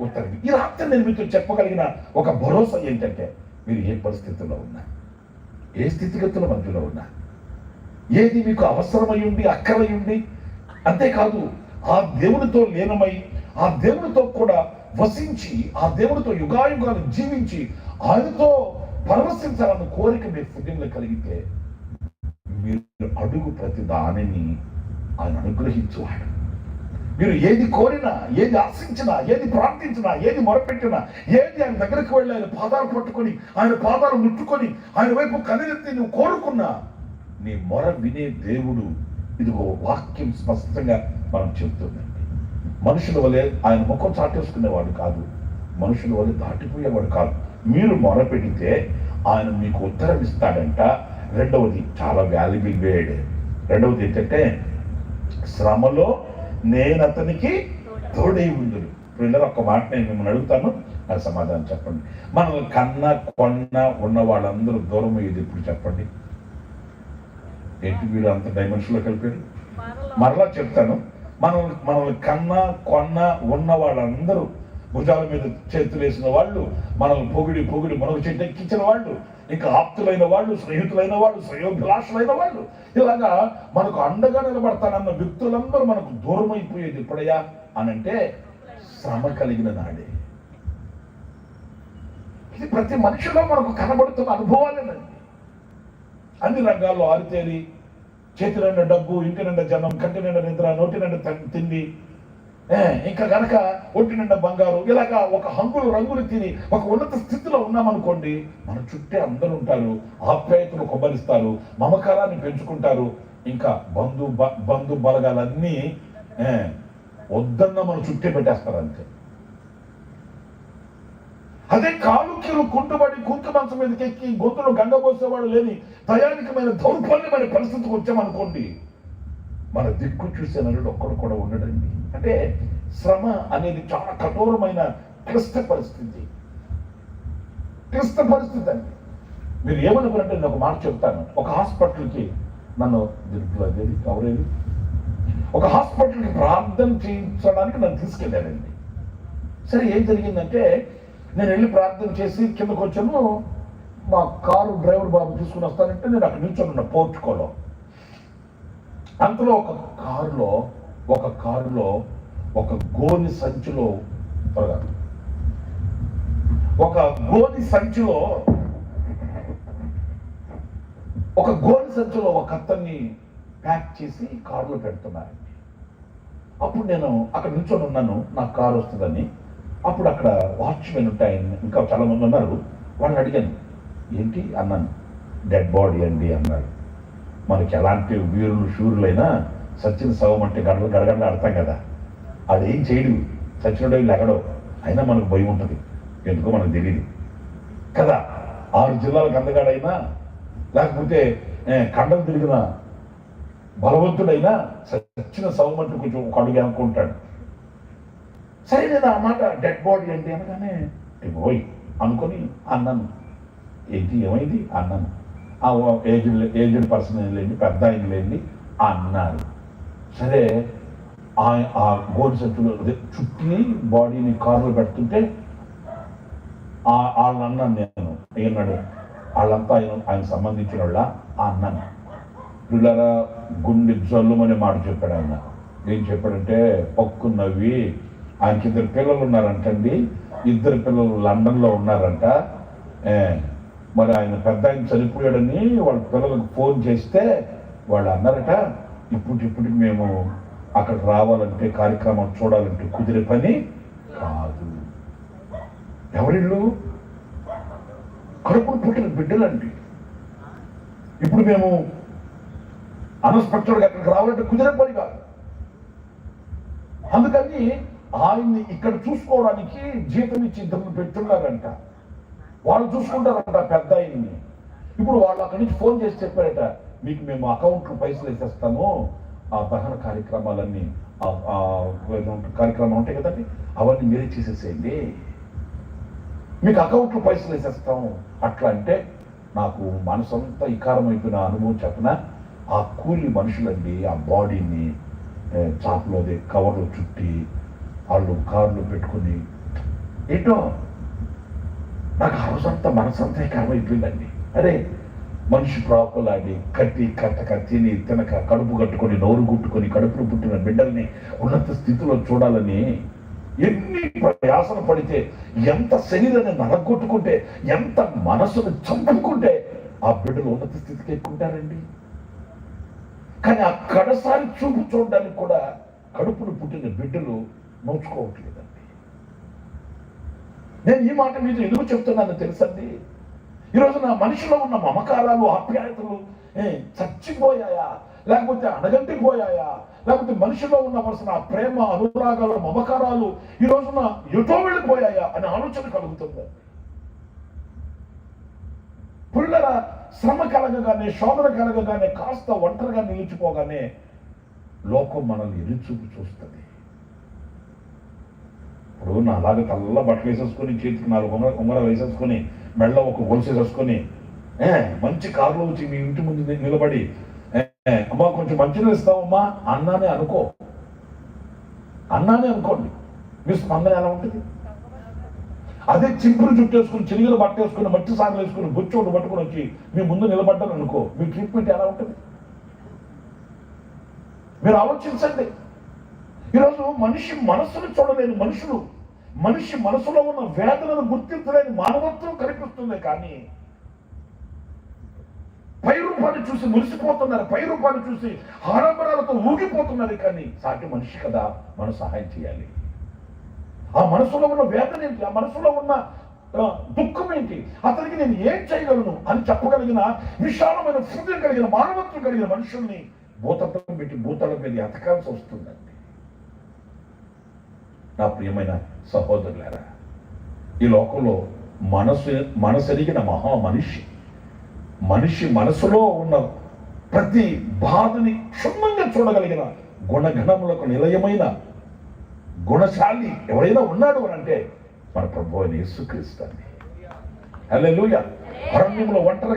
ఉత్తరం ఈ రాత్రి నేను మీతో చెప్పగలిగిన ఒక భరోసా ఏంటంటే మీరు ఏ పరిస్థితుల్లో ఉన్నా ఏ స్థితిగతుల మధ్యలో ఉన్నా ఏది మీకు అవసరమై ఉండి అక్కరమై ఉండి అంతేకాదు ఆ దేవునితో లీనమై ఆ దేవునితో కూడా వసించి ఆ దేవునితో యుగాయుగాలు జీవించి ఆయనతో పరవశించాలన్న కోరిక మీ హృదయంలో కలిగితే మీరు అడుగు ప్రతి దానిని ఆయన అనుగ్రహించువాడు. మీరు ఏది కోరినా ఏది ఆశించినా ఏది ప్రార్థించినా ఏది మొరపెట్టినా ఏది ఆయన దగ్గరికి వెళ్ళి ఆయన పాదాలు పట్టుకొని ఆయన పాదాలు ముట్టుకొని ఆయన వైపు కనిరెత్తి నువ్వు కోరుకున్నా నీ మొర వినే దేవుడు ఇది ఒక వాక్యం స్పష్టంగా మనం చెబుతుందండి. మనుషుల వలె ఆయన ముఖం చాటేసుకునేవాడు కాదు. మనుషుల వలె దాటిపోయేవాడు కాదు. మీరు మొర పెడితే ఆయన మీకు ఉత్తరం ఇస్తాడంట. రెండవది చాలా వాల్యుబుల్ వేడ్ రెండవది ఏంటంటే శ్రమలో నేను అతనికి తోడై ఉందును ఇప్పుడు ఒక మాట నేను మిమ్మల్ని అడుగుతాను. అది సమాధానం చెప్పండి. మనల్ని కన్న కొన్న ఉన్న వాళ్ళందరూ దూరం అయ్యేది ఇప్పుడు చెప్పండి. ఏంటి వీళ్ళు అంత డైమెన్షన్లో కలిపారు? మరలా చెప్తాను. మనం మనల్ని కన్న కొన్న ఉన్న వాళ్ళందరూ భుజాల మీద చేతులు వేసిన వాళ్ళు మనల్ని పొగిడి పొగిడి మనకు చెట్టెక్కించిన వాళ్ళు ఇంకా ఆప్తులైన వాళ్ళు స్నేహితులైన వాళ్ళు శ్రేయోభిలాషులైన వాళ్ళు ఇలాగా మనకు అండగా నిలబడతానన్న వ్యక్తులందరూ మనకు దూరం అయిపోయేది ఎప్పుడయ్యా? అని అంటే శ్రమ కలిగిన నాడే ఇది ప్రతి మనిషిలో మనకు కనబడుతున్న అనుభవాలేనండి అన్ని రంగాల్లో ఆరితేరి చేతి నిండా డబ్బు ఇంటి నిండా జనం కంటి నిండా నిద్ర నోటి నిండా తిండి ఇంకా గనక ఒంటి నిండా బంగారు ఇలాగా ఒక హంగులు రంగులు తిని ఒక ఉన్నత స్థితిలో ఉన్నామనుకోండి మన చుట్టే అందరూ ఉంటారు ఆప్యాయతలు కొబ్బరిస్తారు మమకారాన్ని పెంచుకుంటారు ఇంకా బంధు బ- బంధు బలగాలన్నీ వద్దన్న మన చుట్టే పెట్టేస్తారు అంతే అదే కాలుక్యులు కుంటుబడి కుంటు మంచం మీదకి ఎక్కి గొంతులో గంగపోసేవాడు లేని దయానికమైన దౌర్బల్యమైన పరిస్థితికి వచ్చామనుకోండి మన దిక్కు చూసే నరుడు ఒక్కడు కూడా ఉండడండి. అంటే శ్రమ అనేది చాలా కఠోరమైన క్లిష్ట పరిస్థితి. క్లిష్ట పరిస్థితి అండి. మీరు ఏమనుకున్నట్టు నేను ఒక మాట చెప్తాను. ఒక హాస్పిటల్కి నన్ను దిరుగులో అదేది ఎవరేది ఒక హాస్పిటల్కి ప్రార్థన చేయించడానికి నన్ను తీసుకెళ్ళానండి సరే ఏం జరిగిందంటే నేను వెళ్ళి ప్రార్థన చేసి కిందకు వచ్చాను. మా కారు డ్రైవర్ బాబు తీసుకుని వస్తానంటే నేను అక్కడ నిల్చొని ఉన్న పోర్చుకోలో అంతలో ఒక కారులో ఒక కారులో ఒక గోని సంచిలో త్వరగా. ఒక గోని సంచిలో ఒక గోని సంచిలో ఒక అతన్ని ప్యాక్ చేసి కారులో పెడుతున్నారండి అప్పుడు నేను అక్కడ నుంచొని ఉన్నాను నాకు కారు వస్తుందని. అప్పుడు అక్కడ వాచ్మెన్ ఉంటాయి ఇంకా చాలా మంది ఉన్నారు. వాళ్ళని అడిగాను ఏంటి? అన్నాను. డెడ్ బాడీ అండి అన్నారు. మనకి ఎలాంటి వీరులు షూరులైనా సచిన శవం అంటే గడలు గడగడలు ఆడతాం కదా. అదేం చేయడు. సచినుడు లెగడో అయినా మనకు భయం ఉంటుంది. ఎందుకో మనకు తెలియదు కదా ఆరు జిల్లాలకు అందగాడైనా లేకపోతే కండలు తిరిగిన బలవంతుడైనా సచిన శవం అంటే కొంచెం ఒక అడుగు అనుకుంటాడు సరే లేదా ఆ మాట డెడ్ బాడీ అంటే అనగానే పోయి అనుకొని అన్నాను. ఏంటి ఏమైంది? అన్నాను. ఆ ఏజ్డ్ ఏజ్డ్ పర్సన్ ఏం లేండి పెద్ద ఆయన లేండి అన్నారు. సరే ఆ ఆ గోడి చుట్టి బాడీని కారులో పెడుతుంటే ఆ- వాళ్ళని అన్నాను నేను. అయ్యన్నాడు వాళ్ళంతా ఆయన ఆయన సంబంధించిన వాళ్ళ ఆ అన్నాను. పిల్లరా గుండె జల్లుమనే మాట చెప్పాడు ఆయన. ఏం చెప్పాడంటే పక్కు నవ్వి ఆయనకి ఇద్దరు పిల్లలు ఉన్నారంటండి. ఇద్దరు పిల్లలు లండన్లో ఉన్నారంట. మరి ఆయన పెద్ద ఆయన చనిపోయాడని వాళ్ళ పిల్లలకు ఫోన్ చేస్తే వాళ్ళు అన్నారట ఇప్పుడు ఇప్పటికి మేము అక్కడ రావాలంటే కార్యక్రమం చూడాలంటే కుదిరే పని కాదు. ఎవరిళ్ళు? కడుపులు పుట్టిన బిడ్డలండి. ఇప్పుడు మేము అన్ఎక్స్పెక్టెడ్గా అక్కడికి రావాలంటే కుదిరే పని కాదు. అందుకని ఆయన్ని ఇక్కడ చూసుకోవడానికి జీతం ఇచ్చి ఇద్దరు పెట్టున్నారంట వాళ్ళు చూసుకుంటారంట పెద్ద అయింది ఇప్పుడు వాళ్ళు అక్కడి నుంచి ఫోన్ చేసి చెప్పారట మీకు మేము అకౌంట్లో పైసలు వేసేస్తాము ఆ దహన కార్యక్రమాలన్నీ కార్యక్రమం ఉంటాయి కదండి అవన్నీ మీరే చేసేసేయండి. మీకు అకౌంట్లో పైసలు వేసేస్తాం అట్లా అంటే నాకు మనసంతా ఇకారం అయిపోయిన అనుభవం చెప్పన ఆ కూలి మనుషులండి ఆ బాడీని చాపలో కవర్లో చుట్టి వాళ్ళు కారులో పెట్టుకుని ఏంటో రోజంతా మనసంతా అయిపోయిందండి. అరే మనిషి ప్రాకులాడి కట్టి కట్టక తిని తినక కడుపు కట్టుకొని నోరు గుట్టుకొని కడుపును పుట్టిన బిడ్డల్ని ఉన్నత స్థితిలో చూడాలని ఎన్ని ప్రయాసలు పడితే ఎంత శరీరాన్ని నరగొట్టుకుంటే ఎంత మనసును చంపుకుంటే ఆ బిడ్డలు ఉన్నత స్థితికి ఎక్కుంటారండి. కానీ ఆ కడసారి చూపు చూడడానికి కూడా కడుపును పుట్టిన బిడ్డలు నోచుకోవట్లేదండి. నేను ఈ మాట మీద ఎందుకు చెప్తున్నాను తెలుసండి? ఈరోజు నా మనిషిలో ఉన్న మమకారాలు ఆప్యాయతలు ఏ, చచ్చిపోయాయా? లేకపోతే అడగంటిపోయాయా లేకపోతే మనిషిలో ఉండవలసిన ప్రేమ అనురాగాలు మమకారాలు ఈ రోజున ఎటో వెళ్ళిపోయాయా అనే ఆలోచన కలుగుతుంది. పుల్లల శ్రమ కలగగానే శోధన కలగగానే కాస్త ఒంటరిగా నిలిచిపోగానే లోకం మనల్ని ఎదురుచూపు చూస్తుంది. నా అలాగే కళ్ళ బట్టలు వేసేసుకొని చేతికి నాలుగు ఉంగర ఉంగరాలు వేసేసుకొని మెళ్ళ ఒక గొలుసు ఏ, మంచి కారులో వచ్చి మీ ఇంటి ముందు నిలబడి అమ్మా కొంచెం మంచిగా ఇస్తావమ్మా అన్నానే అనుకో. అన్నానే అనుకోండి. మీ స్పందన ఎలా ఉంటుంది? అదే చింపులు చుట్టేసుకుని బట్ట పట్టేసుకుని మట్టి సాగులు వేసుకుని బొచ్చోడు పట్టుకుని వచ్చి మీ ముందు నిలబడ్డారు అనుకో మీ ట్రీట్మెంట్ ఎలా ఉంటుంది? మీరు ఆలోచించండి. ఈరోజు మనిషి మనస్సును చూడలేని మనుషులు మనిషి మనసులో ఉన్న వేదనను గుర్తించలేని మానవత్వం కనిపిస్తుంది కానీ పై రూపాన్ని చూసి మురిసిపోతున్నారు పై రూపాన్ని చూసి ఆడంబరాలతో ఊగిపోతున్నది కానీ సాటి మనిషి కదా మనం సహాయం చేయాలి. ఆ మనసులో ఉన్న వేదన ఏంటి? ఆ మనసులో ఉన్న ఆ, దుఃఖం ఏంటి? అతనికి నేను ఏం చేయగలను అని చెప్పగలిగిన విశాలమైన హృదయం కలిగిన మానవత్వం కలిగిన మనుషుల్ని భూతత్వం పెట్టి భూతలం మీద ఎతకాల్సి వస్తుందండి. నా ప్రియమైన సహోదరులారా ఈ లోకంలో మనసు మనసెరిగిన మహా మనిషి. మనిషి మనసులో ఉన్న ప్రతి బాధని క్షుణ్ణంగా చూడగలిగిన గుణగణములకు నిలయమైన గుణశాలి ఎవరైనా ఉన్నాడు అని అంటే మన ప్రభు అయిన యేసుక్రీస్తు అండి. అరణ్యంలో ఒంటరిగా